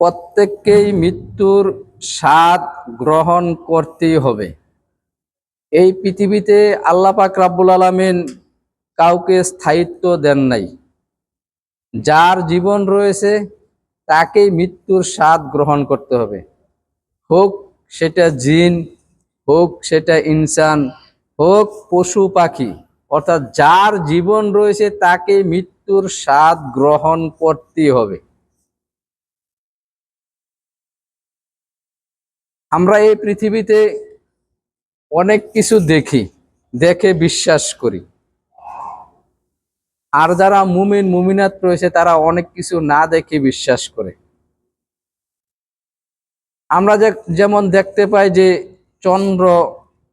প্রত্যেককেই মৃত্যুর স্বাদ গ্রহণ করতেই হবে। এই পৃথিবীতে আল্লাহ পাক রাব্বুল আলামিন কাউকে স্থায়িত্ব দেন নাই। যার জীবন রয়েছে, তাকেই মৃত্যুর স্বাদ গ্রহণ করতে হবে। হোক সেটা জিন, হোক সেটা ইনসান, হোক পশু পাখি, অর্থাৎ যার জীবন রয়েছে তাকে মৃত্যুর স্বাদ গ্রহণ করতেই হবে। আমরা এই পৃথিবীতে অনেক কিছু দেখি, দেখে বিশ্বাস করি। আর যারা মুমিন, মুমিনাত রয়েছে, তারা অনেক কিছু না দেখে বিশ্বাস করে। আমরা যেমন দেখতে পাই যে চন্দ্র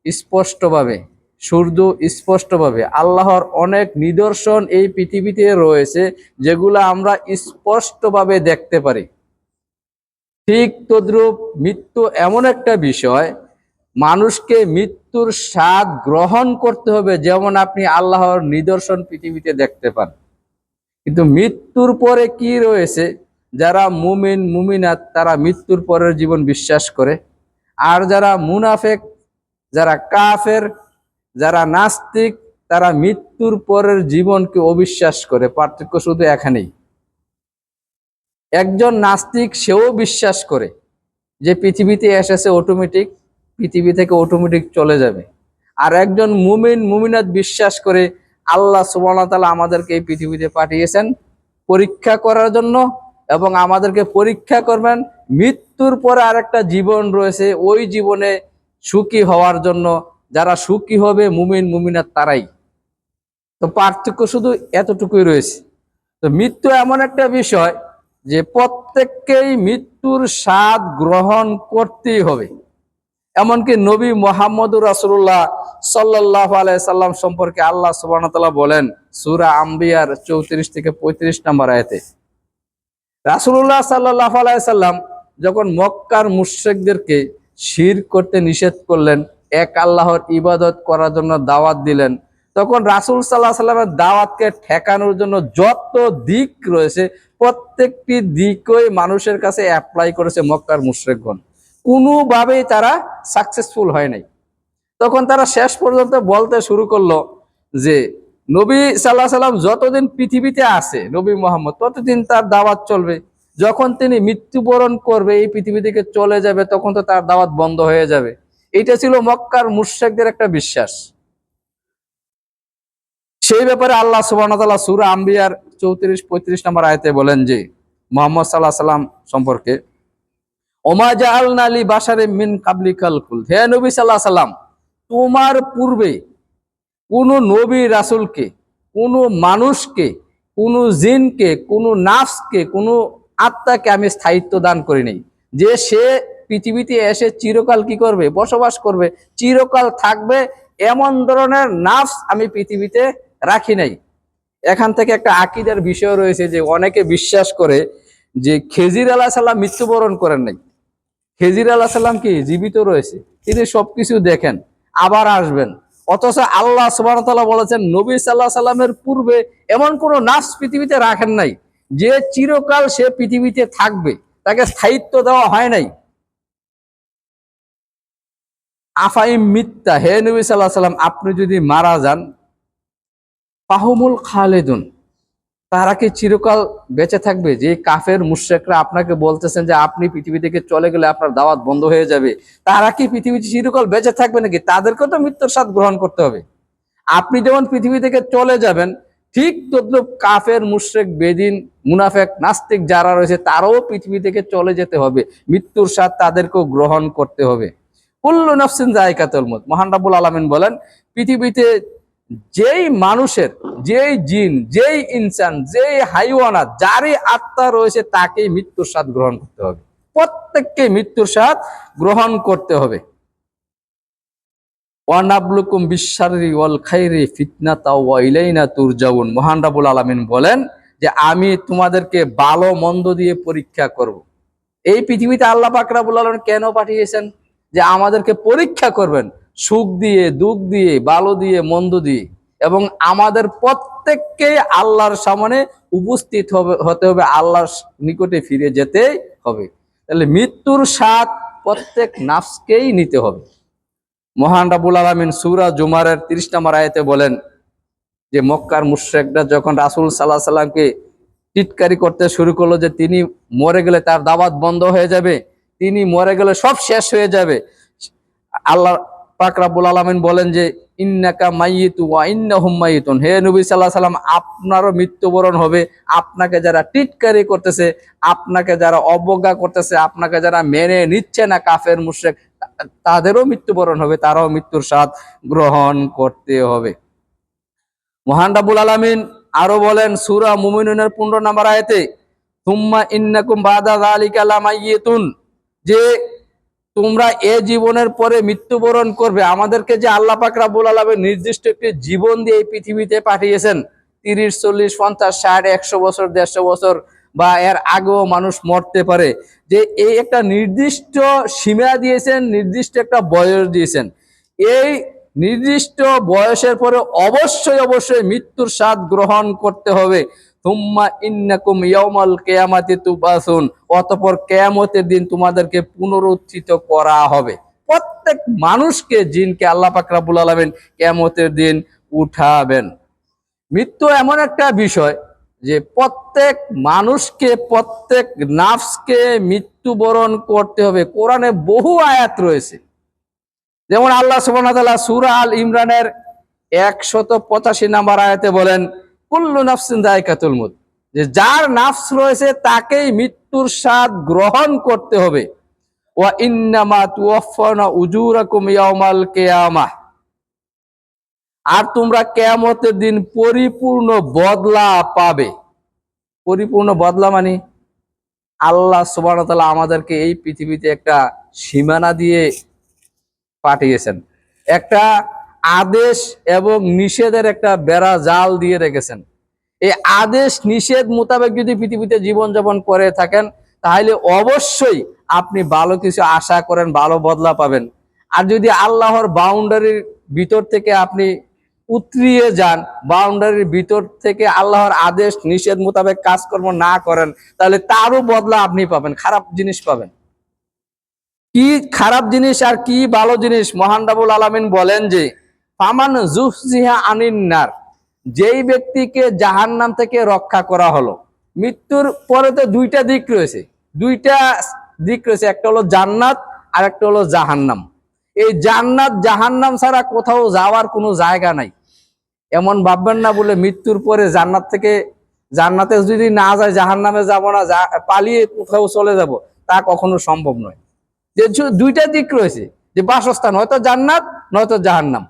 স্পষ্টভাবে, সূর্য স্পষ্টভাবে, আল্লাহর অনেক নিদর্শন এই পৃথিবীতে রয়েছে, যেগুলো আমরা স্পষ্টভাবে দেখতে পারি। ঠিক তদ্রূপ মৃত্যু এমন একটা বিষয়, মানুষকে মৃত্যুর স্বাদ গ্রহণ করতে হবে যেমন আপনি আল্লাহর নিদর্শন পৃথিবীতে দেখতে পান। কিন্তু মৃত্যুর পরে কি রয়েছে? যারা মুমিন, মুমিনাত, তারা মৃত্যুর পরের জীবন বিশ্বাস করে। আর যারা মুনাফেক, যারা কাফের, যারা নাস্তিক, তারা মৃত্যুর পরের জীবনকে অবিশ্বাস করে। পার্থক্য শুধু এখানেই। একজন নাস্তিক সেও বিশ্বাস করে যে পৃথিবীতে এসেছে অটোমেটিক পৃথিবী থেকে অটোমেটিক চলে যাবে। আর একজন মুমিন, মুমিনাত বিশ্বাস করে আল্লাহ তাআলা আমাদেরকে এই পৃথিবীতে পাঠিয়েছেন পরীক্ষা করার জন্য এবং আমাদেরকে পরীক্ষা করবেন মৃত্যুর পরে আরেকটা জীবন রয়েছে, ওই জীবনে সুখী হওয়ার জন্য যারা সুখী হবে মুমিন, মুমিনাত তারাই। তো পার্থক্য শুধু এতটুকুই রয়েছে। তো মৃত্যু এমন একটা বিষয় যে প্রত্যেককেই মৃত্যুর স্বাদ গ্রহণ করতেই হবে। এমনকি নবী মোহাম্মদুর রাসুল্লাহ সাল্লাহ সাল্লাম সম্পর্কে আল্লাহ সুবাহতাল্লাহ বলেন, সুরা আম্বিয়ার চৌত্রিশ থেকে পঁয়ত্রিশ নম্বর আয়তে রাসুল্লাহ সাল্লাহ সাল্লাম যখন মক্কার মুশ্রেকদেরকে শির করতে নিষেধ করলেন, এক আল্লাহর ইবাদত করার জন্য দাওয়াত দিলেন তখন রাসুল সাল্লাহ সাল্লামের দাওয়াতকে ঠেকানোর জন্য যত দিক রয়েছে, প্রত্যেকটি দিকই মানুষের কাছে অ্যাপ্লাই করেছে মক্কার মুশ্রেকগণ। কোনোভাবেই তারা সাকসেসফুল হয় নাই। তখন তারা শেষ পর্যন্ত বলতে শুরু করল যে, নবী সাল্লাহ সাল্লাম যতদিন পৃথিবীতে আছে, নবী মোহাম্মদ, ততদিন তার দাওয়াত চলবে। যখন তিনি মৃত্যুবরণ করবে, এই পৃথিবী থেকে চলে যাবে, তখন তো তার দাওয়াত বন্ধ হয়ে যাবে। এটা ছিল মক্কার মুর্শেকদের একটা বিশ্বাস। সেই ব্যাপারে আল্লাহ সুবাহ সুরা আম্বিয়ার চৌত্রিশ, পঁয়ত্রিশ নম্বর আয়তে বলেন যে, মোহাম্মদ সাল্লাহ সাল্লাম সম্পর্কে, ওমা জাআলনা লি বাশারে মিন কাবলিকাল কুল হে নবী সাল্লাহ সাল্লাম তোমার পূর্বে কোন নবী রাসূলকে, কোন মানুষকে, কোন জিনকে, কোন নাফসকে, কোন আত্মাকে আমি স্থায়িত্ব দান করিনি। যে সে পৃথিবীতে এসে চিরকাল কি করবে? বসবাস করবে? চিরকাল থাকবে? এমন ধরনের নাফস আমি পৃথিবীতে রাখি নাই। এখান থেকে একটা আকিদার বিষয় রয়েছে যে অনেকে বিশ্বাস করে যে খেজির আলাহ সাল্লাম মৃত্যুবরণ করেন নাই। খেজির আল্লাহ সাল্লাম কি? জীবিত রয়েছে। তিনি সবকিছু দেখেন, আবার আসবেন। অথচ আল্লাহ সুবাহতাল্লাহ বলেছেন, নবী সাল্লাহ সাল্লামের পূর্বে এমন কোনো নাফস পৃথিবীতে রাখেন নাই, যে চিরকাল সে পৃথিবীতে থাকবে। তাকে স্থায়িত্ব দেওয়া হয় নাই। আফাইম মিথ্যা হে নবী সাল্লাহ সাল্লাম, আপনি যদি মারা যান পাহমুল খালেদুন, তারা কি চিরকাল বেঁচে থাকবে? যে কাফের মুশ্রেকরা আপনাকে বলতেছেন যে আপনি পৃথিবী থেকে চলে গেলে আপনার দাওয়াত বন্ধ হয়ে যাবে। তারা কি পৃথিবীতে চিরকাল বেঁচে থাকবে নাকি? তাদেরকেও তো মৃত্যুর স্বাদ গ্রহণ করতে হবে। আপনি যেমন পৃথিবী থেকে চলে যাবেন, ঠিক তদ্রুপ কাফের মুশ্রেক, বেদিন, মুনাফেক, নাস্তিক যারা রয়েছে, তারাও পৃথিবী থেকে চলে যেতে হবে। মৃত্যুর স্বাদ তাদেরকেও গ্রহণ করতে হবে। কুল্লু নফসিন জায়কাতুল মত মহান রাব্বুল আলামিন বলেন, পৃথিবীতে যেই মানুষের, যেই জিন, যেই ইনসান, যেই হাইওয়ানাত, যারই আত্মা রয়েছে তাকেই মৃত্যুর স্বাদ গ্রহণ করতে হবে। প্রত্যেককে মৃত্যুর স্বাদ গ্রহণ করতে হবে। বিশ্বারি ওয়াল খাইরি ফিতনাতা ওয়া ইলাইনা মহান রাব্বুল আলামিন বলেন যে, আমি তোমাদেরকে ভালো মন্দ দিয়ে পরীক্ষা করব। এই পৃথিবীতে আল্লাহ পাক রাব্বুল আলামিন কেন পাঠিয়েছেন? যে আমাদেরকে পরীক্ষা করবেন। সুখ দিয়ে, দুঃখ দিয়ে, ভালো দিয়ে, মন্দ দিয়ে। এবং আমাদের প্রত্যেক প্রত্যেককে আল্লাহর সামনে উপস্থিত হবে, হতে হবে আল্লাহর নিকটে ফিরে যেতে হবে। তাহলে মৃত্যুর স্বাদ প্রত্যেক নাফসকেই নিতে হবে। মহান রাবুল আলমিন সুরা জুমারের তিরিশ নম্বর আয়তে বলেন যে, মক্কার মুশ্রেকরা যখন রাসুল সাল্লাহ সাল্লামকে টিটকারি করতে শুরু করল যে, তিনি মরে গেলে তার দাওয়াত বন্ধ হয়ে যাবে, তিনি মরে গেলে সব শেষ হয়ে যাবে, আল্লাহ পাক রাব্বুল আলামিন বলেন যে, ইন্নাকা মাইয়িতু ওয়া ইন্নাহুম মাইয়িতুন। হে নবী আলাইহি সাল্লাম, আপনারও মৃত্যুবরণ হবে। আপনাকে যারা টিটকারি করতেছে, আপনাকে যারা অবজ্ঞা করতেছে, আপনাকে যারা মেনে নিচ্ছে না কাফের, মুশরিক, তাদেরও মৃত্যুবরণ হবে, তারাও মৃত্যুর স্বাদ গ্রহণ করতে হবে। মহান রাব্বুল আলামিন আরও বলেন সূরা মুমিনুনের 15 নম্বর আয়াতে তুম্মা ইন্নাকুম বাদা যালিকা লামাইয়িতুন যে তোমরা এ জীবনের পরে মৃত্যুবরণ করবে। আমাদেরকে যে আল্লাহ পাক রাব্বুল আলামিন নির্দিষ্ট একটি জীবন দিয়ে এই পৃথিবীতে পাঠিয়েছেন, তিরিশ, চল্লিশ, পঞ্চাশ, ষাট, একশো বছর, দেড়শো বছর বা এর আগেও মানুষ মরতে পারে। যে এই একটা নির্দিষ্ট সীমা দিয়েছেন, নির্দিষ্ট একটা বয়স দিয়েছেন। এই নির্দিষ্ট বয়সের পরে অবশ্যই অবশ্যই মৃত্যুর স্বাদ গ্রহণ করতে হবে। তুম্মা ইন্নাকুম ইয়াউমাল কিয়ামাতি তুবাসুন। অতঃপর কিয়ামতের দিন তোমাদেরকে পুনরুত্থিত করা হবে। প্রত্যেক মানুষকে জিনকে আল্লাহ পাক রাব্বুল আলামিন কিয়ামতের দিন উঠাবেন। মৃত্যু এমন একটা বিষয় যে প্রত্যেক মানুষকে, প্রত্যেক নাফসকে মৃত্যুবরণ করতে হবে। কোরআনে বহু আয়াত রয়েছে। যেমন আল্লাহ ওয়া তাআলা আল ইমরানের একশত পঁচাশি নাম্বার আয়াতে বলেন কুল্লু নাফসিন দায়কাতুল মুত যে যার নাফস রয়েছে, তাকেই মৃত্যুর স্বাদ গ্রহণ করতে হবে। ওয়া ইন্নামা তুওয়াফানা উজুরাকুম ইয়াউমাল কিয়ামাহ। আর তোমরা কেয়ামতের দিন পরিপূর্ণ বদলা পাবে। পরিপূর্ণ বদলা মানে আল্লাহ ওয়া আমাদেরকে এই পৃথিবীতে একটা সীমানা দিয়ে পাঠিয়েছেন। একটা আদেশ এবং নিষেধের একটা বেড়া জাল দিয়ে রেখেছেন। এই আদেশ, নিষেধ মোতাবেক যদি পৃথিবীতে জীবনযাপন করে থাকেন, তাহলে অবশ্যই আপনি ভালো কিছু আশা করেন, ভালো বদলা পাবেন। আর যদি আল্লাহর বাউন্ডারির ভিতর থেকে আপনি উতরিয়ে যান, বাউন্ডারির ভিতর থেকে আল্লাহর আদেশ, নিষেধ মোতাবেক কাজকর্ম না করেন, তাহলে তারও বদলা আপনি পাবেন, খারাপ জিনিস পাবেন। কি খারাপ জিনিস আর কি ভালো জিনিস? মহান রাবুল আলমিন বলেন যে ফামান জুহজিহা আনিন্নার যেই ব্যক্তিকে জাহান্নাম থেকে রক্ষা করা হলো। মৃত্যুর পরে তো দুইটা দিক রয়েছে। দুইটা দিক রয়েছে, একটা হলো জান্নাত আর একটা হলো জাহান্নাম। এই জান্নাত, জাহান্নাম ছাড়া কোথাও যাওয়ার কোনো জায়গা নাই। এমন ভাববেন না বলে মৃত্যুর পরে জান্নাত থেকে, জান্নাতে যদি না যায়, জাহান্নামে যাব না পালিয়ে কোথাও চলে যাব, তা কখনো সম্ভব নয়। যে দুইটা দিক রয়েছে, যে বাসস্থান হয়তো জান্নাত, নয়তো জাহান্নাম।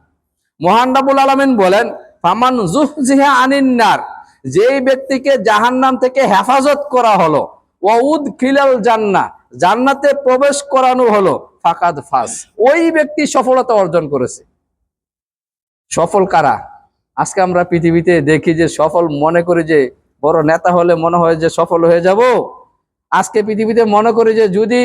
মহান রাবুল আলমিন বলেন, ফামান জুহজিহা আনিন্নার যেই ব্যক্তিকে জাহান্নাম থেকে হেফাজত করা হলো ওয়াউদ খিলাল জান্না জান্নাতে প্রবেশ করানো হলো, ফাকাদ ফাস ওই ব্যক্তি সফলতা অর্জন করেছে। সফল কারা? আজকে আমরা পৃথিবীতে দেখি যে সফল মনে করি যে বড় নেতা হলে মনে হয় যে সফল হয়ে যাব। আজকে পৃথিবীতে মনে করি যে যদি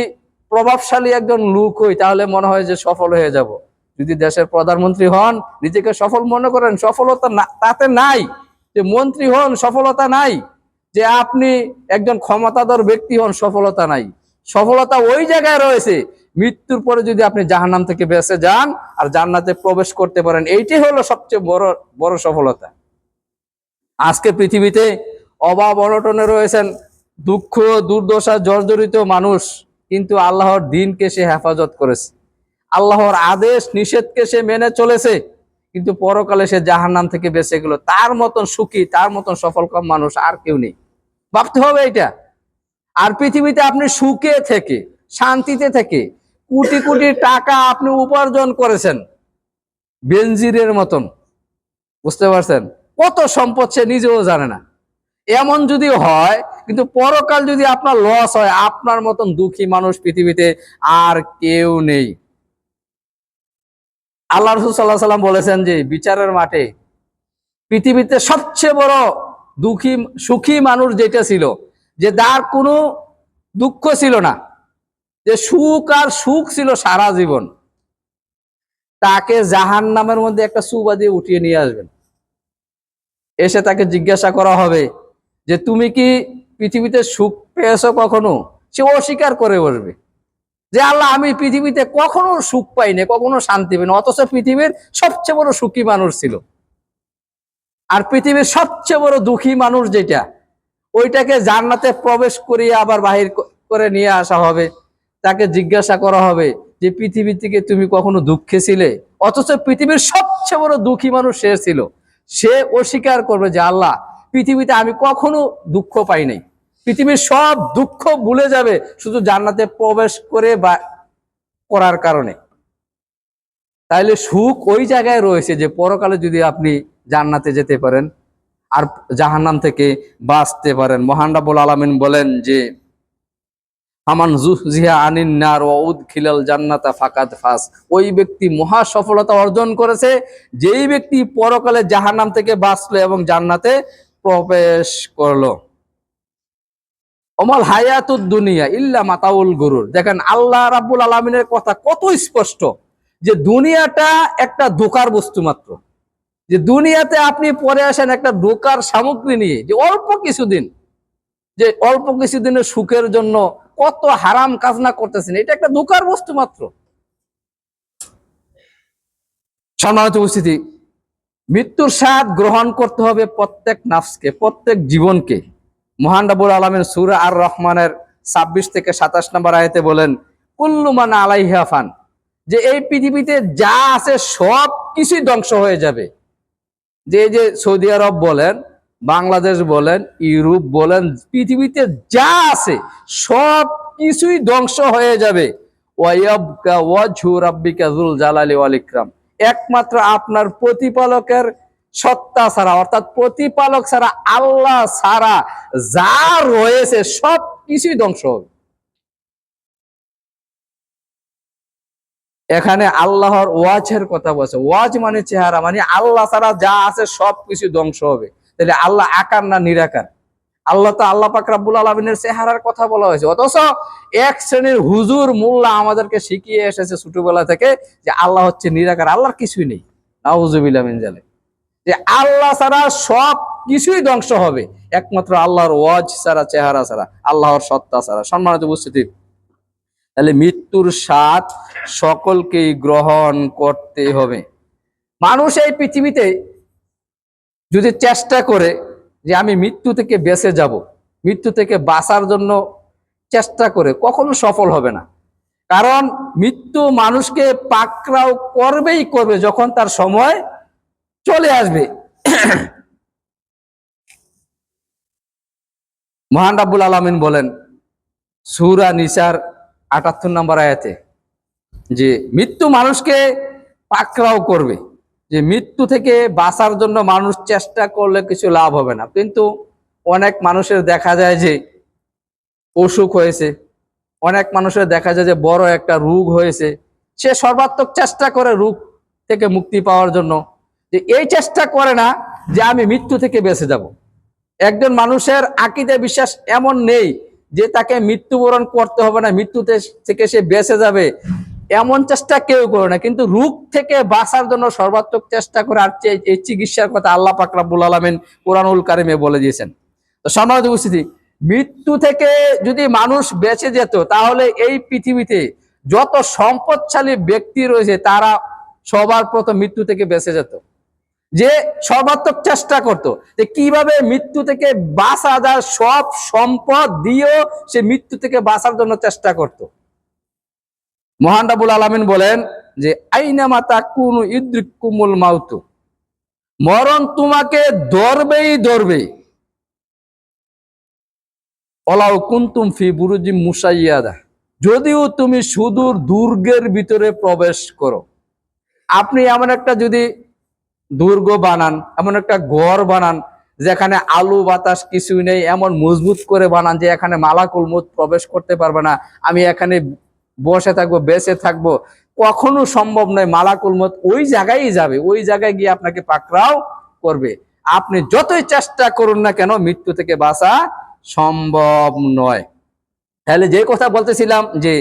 প্রভাবশালী একজন লোক হই, তাহলে মনে হয় যে সফল হয়ে যাব। যদি দেশের প্রধানমন্ত্রী হন, নিজেকে সফল মনে করেন, সফলতা তাতে নাই। যে মন্ত্রী হন, সফলতা নাই। যে আপনি একজন ক্ষমতাধর ব্যক্তি হন, সফলতা নাই। সফলতা ওই জায়গায় রয়েছে। মৃত্যুর পরে যদি আপনি জাহান্নাম থেকে বেঁচে যান আর জান্নাতে প্রবেশ করতে পারেন এইটাই হলো সবচেয়ে বড় বড় সফলতা। আজকে পৃথিবীতে অভাব অনটনে রয়েছেন দুঃখ, দুর্দশা, জর্জরিত মানুষ, কিন্তু আল্লাহর দিনকে সে হেফাজত করেছে। আল্লাহর আদেশ, নিষেধকে সে মেনে চলেছে। কিন্তু পরকালে সে জাহান্নাম থেকে বেঁচে গেল। তার মতন সুখী, তার মতন সফলকাম মানুষ আর কেউ নেই। ভাবতে হবে এটা। আর পৃথিবীতে আপনি সুখে থেকে, শান্তিতে থেকে কোটি কোটি টাকা আপনি উপার্জন করেছেন। বেনজিরের মতন। বুঝতে পারছেন? কত সম্পদ সে নিজেও জানে না। এমন যদি হয়, কিন্তু পরকাল যদি আপনার লস হয়, আপনার মতন দুঃখী মানুষ পৃথিবীতে আর কেউ নেই। আল্লাহ রসুল সাল্লাহ সাল্লাম বলেছেন যে বিচারের মাঠে পৃথিবীতে সবচেয়ে বড় দুঃখী, সুখী মানুষ যেটা ছিল, যে তার কোনো দুঃখ ছিল না, যে সুখ আর সুখ ছিল সারা জীবন, তাকে জাহান নামের মধ্যে একটা সুবা দিয়ে উঠিয়ে নিয়ে আসবেন। এসে তাকে জিজ্ঞাসা করা হবে যে, তুমি কি পৃথিবীতে সুখ পেয়েছ কখনো? সে অস্বীকার করে বসবে। যে আল্লাহ, আমি পৃথিবীতে কখনো সুখ পাইনি কখনো শান্তি পাইনি অথচ পৃথিবীর সবচেয়ে বড় সুখী মানুষ ছিল। আর পৃথিবীর সবচেয়ে বড় দুঃখী মানুষ যেটা, ওইটাকে জান্নাতে প্রবেশ করিয়ে আবার বাহির করে নিয়ে আসা হবে। তাকে জিজ্ঞাসা করা হবে যে, পৃথিবী থেকে তুমি কখনো দুঃখে ছিলে? অথচ পৃথিবীর সবচেয়ে বড় দুঃখী মানুষ সে ছিল। সে অস্বীকার করবে যে, আল্লাহ, পৃথিবীতে আমি কখনো দুঃখ পাই নাই। পৃথিবীর সব দুঃখ ভুলে যাবে শুধু জান্নাতে প্রবেশ করে বা করার কারণে। তাইলে সুখ ওই জায়গায় রয়েছে যে পরকালে যদি আপনি জান্নাতে যেতে পারেন আর জাহান্নাম থেকে বাঁচতে পারেন। মহান রাব্বুল আলামিন বলেন যে আমান জুহজিহা আনিন নার ওয়া উদখিলাল জান্নাতা ফাকাদ ফাস। ওই ব্যক্তি মহা সফলতা অর্জন করেছে। যেই ব্যক্তি পরকালে জাহান্নাম থেকে বাঁচলো এবং জান্নাতে প্রবেশ করল। অমল হায়াতুদ দুনিয়া ইল্লা মাতাউল গরুর। দেখেন আল্লাহ রাব্বুল আলামিনের কথা কত স্পষ্ট যে দুনিয়াটা একটা ধোকার বস্তু মাত্র। যে দুনিয়াতে আপনি পরে আসেন একটা ধোকার সামগ্রী নিয়ে, যে অল্প কিছুদিন, যে অল্প কিছুদিনের সুখের জন্য কত হারাম কাজ না করতেছেন, এটা একটা ধোকার বস্তু মাত্র। সম্মানিত উপস্থিতি, মৃত্যুর স্বাদ গ্রহণ করতে হবে প্রত্যেক নাফসকে, প্রত্যেক জীবনকে। মহান রাবুল আলমের সুরা আর রহমানের ছাব্বিশ থেকে সাতাশ নম্বর আয়তে বলেন কুল্লুমান আলাইহা ফান যে এই পৃথিবীতে যা আছে সব কিছুই ধ্বংস হয়ে যাবে। যে যে সৌদি আরব বলেন, বাংলাদেশ বলেন, ইউরোপ বলেন, পৃথিবীতে যা আছে সব কিছুই ধ্বংস হয়ে যাবে। ওয়াইয়াবকা ওয়াজহু রাব্বিকা যুল জালালি ওয়াল একমাত্র আপনার প্রতিপালকের সত্তা ছাড়া, অর্থাৎ প্রতিপালক ছাড়া, আল্লাহ ছাড়া যা রয়েছে সব কিছুই ধ্বংস হবে। এখানে আল্লাহর ওয়াজের কথা বলছে। ওয়াজ মানে চেহারা মানে আল্লাহ ছাড়া যা আছে সব কিছু ধ্বংস হবে। তাহলে আল্লাহ আকার না নিরাকার? আল্লাহ তো আল্লাহ পাক রাব্বুল আলমিনের চেহারার কথা বলা হয়েছে। অথচ এক শ্রেণির হুজুর মোল্লা আমাদেরকে শিখিয়ে এসেছে ছোটবেলা থেকে যে আল্লাহ হচ্ছে নিরাকার, আল্লাহর কিছুই নেই। নাউজুবিল্লাহ মিন জালিক। যে আল্লাহ ছাড়া সব কিছুই ধ্বংস হবে। একমাত্র আল্লাহর ওয়াজ ছাড়া, চেহারা ছাড়া, আল্লাহর সত্তা ছাড়া। সম্মানিত উপস্থিতি, তাহলে মৃত্যুর স্বাদ সকলকেই গ্রহণ করতে হবে। মানুষ এই পৃথিবীতে যদি চেষ্টা করে যে আমি মৃত্যু থেকে বেঁচে যাব, মৃত্যু থেকে বাঁচার জন্য চেষ্টা করে, কখনো সফল হবে না। কারণ মৃত্যু মানুষকে পাকড়াও করবেই করবে যখন তার সময় চলে আসবে। মহান রাব্বুল আলমিন বলেন, সুরা নিসার আটাত্তর নম্বর আয়াতে যে, মৃত্যু মানুষকে পাকড়াও করবে। যে, মৃত্যু থেকে বাঁচার জন্য মানুষ চেষ্টা করলে কিছু লাভ হবে না। কিন্তু অনেক মানুষের দেখা যায় যে, অসুখ হয়েছে। অনেক মানুষের দেখা যায় যে, বড় একটা রোগ হয়েছে। সে সর্বাত্মক চেষ্টা করে রোগ থেকে মুক্তি পাওয়ার জন্য যে এই চেষ্টা করে না যে আমি মৃত্যু থেকে বেঁচে যাব। একজন মানুষের আকিদে বিশ্বাস এমন নেই যে তাকে মৃত্যুবরণ করতে হবে না মৃত্যুতে থেকে সে বেঁচে যাবে এমন চেষ্টা কেউ করে না। কিন্তু রোগ থেকে বাঁচার জন্য সর্বাত্মক চেষ্টা করে আর এই চিকিৎসার কথা আল্লাহ পাক রাব্বুল আলামিন কোরআনুল কারিমে বলে দিয়েছেন। তো সম্মানিত উপস্থিতি, মৃত্যু থেকে যদি মানুষ বেঁচে যেত, তাহলে এই পৃথিবীতে যত সম্পদশালী ব্যক্তি রয়েছে, তারা সবার প্রথম মৃত্যু থেকে বেঁচে যেত। যে সর্বাত্মক চেষ্টা করত, যে কীভাবে মৃত্যু থেকে বাঁচা যায়, সব সম্পদ দিয়েও সে মৃত্যু থেকে বাঁচার জন্য চেষ্টা করত। মহান রাবুল আলমিন বলেন যে, আইনা মাতা কোন ইদ্রিকুমুল মাউতু মরণ তোমাকে ধরবেই ধরবে অলাউ কুন্তুম ফি বুরুজি মুসাইয়াদা যদিও তুমি সুদূর দুর্গের ভিতরে প্রবেশ করো। আপনি এমন একটা যদি দুর্গ বানান, এমন একটা ঘর বানান, যেখানে আলু বাতাস কিছুই নেই, এমন মজবুত করে বানান যে এখানে মালাকুল মুত প্রবেশ করতে পারবে না। আমি এখানে বসে থাকব, বেঁচে থাকব। কখনো সম্ভব নয় মালাকুল মত ওই জায়গায় যাবে, ওই জায়গায় গিয়ে আপনাকে পাকড়াও করবে। আপনি যতই চেষ্টা করুন না কেন, মৃত্যু থেকে বাঁচা সম্ভব নয়। তাহলে যে কথা বলতেছিলাম যে,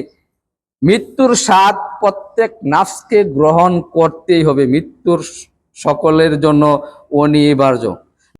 মৃত্যুর স্বাদ প্রত্যেক নাফসকে গ্রহণ করতেই হবে, মৃত্যুর সকলের জন্য অনিবার্য।